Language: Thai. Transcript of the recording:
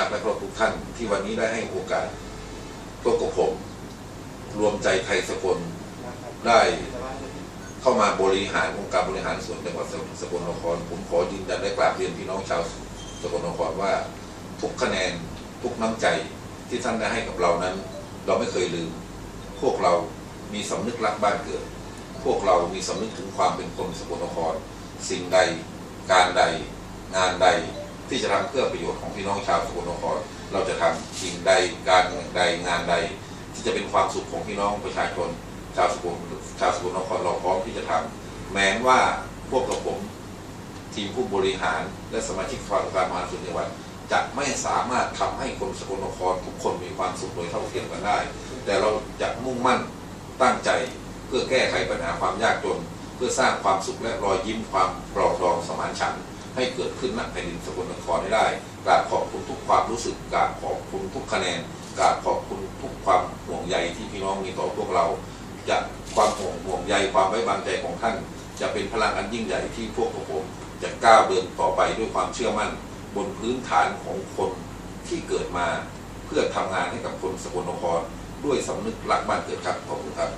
รักและเคารพทุกท่าน ที่วันนี้ได้ให้โอกาสพวกกับผม รวมใจไทยสกลได้เข้ามาบริหารองค์การบริหารส่วนจังหวัดสกลนครผมขอยืนยันและกราบเรียนพี่น้องชาวสกลนครว่าทุกคะแนนทุกน้ำใจที่ท่านได้ให้กับเรานั้น เราไม่เคยลืม พวกเรามีสำนึกรักบ้านเกิด พวกเรามีสำนึกถึงความเป็นคนสกลนคร สิ่งใด การใด งานใด ที่จะทำเพื่อประโยชน์ของพี่น้องชาวสกลนครเราจะทำสิ่งใดการใดงานใด ที่จะเป็นความสุขของพี่น้องประชาชนชาวสกลชาวสกลนครเราพร้อมที่จะทำแม้ว่าพวกกับผมทีมผู้บริหาร และสมาชิกฝ่ายการบริหารส่วนจังหวัดจะไม่สามารถทำให้คนสกลนครทุกคนมีความสุขโดยเท่าเทียมกันได้ แต่เราจะมุ่งมั่นตั้งใจเพื่อแก้ไขปัญหาความยากจน เพื่อสร้างความสุขและรอยยิ้มความปลองดองสมานฉันท์ ให้เกิดขึ้นณแผ่นดินสกลนครให้ได้กราบขอบคุณทุกความรู้สึกกราบขอบคุณทุกคะแนนกราบขอบคุณทุกความห่วงใยที่พี่น้องมีต่อพวกเรา จะความห่วงห่วงใยความไว้วางใจของท่าน จะเป็นพลังอันยิ่งใหญ่ที่พวกผมจะก้าวเดินต่อไปด้วยความเชื่อมั่น บนพื้นฐานของคนที่เกิดมา เพื่อทำงานให้กับคนสกลนครด้วยสำนึกรักบ้านเกิดครับขอบคุณครับ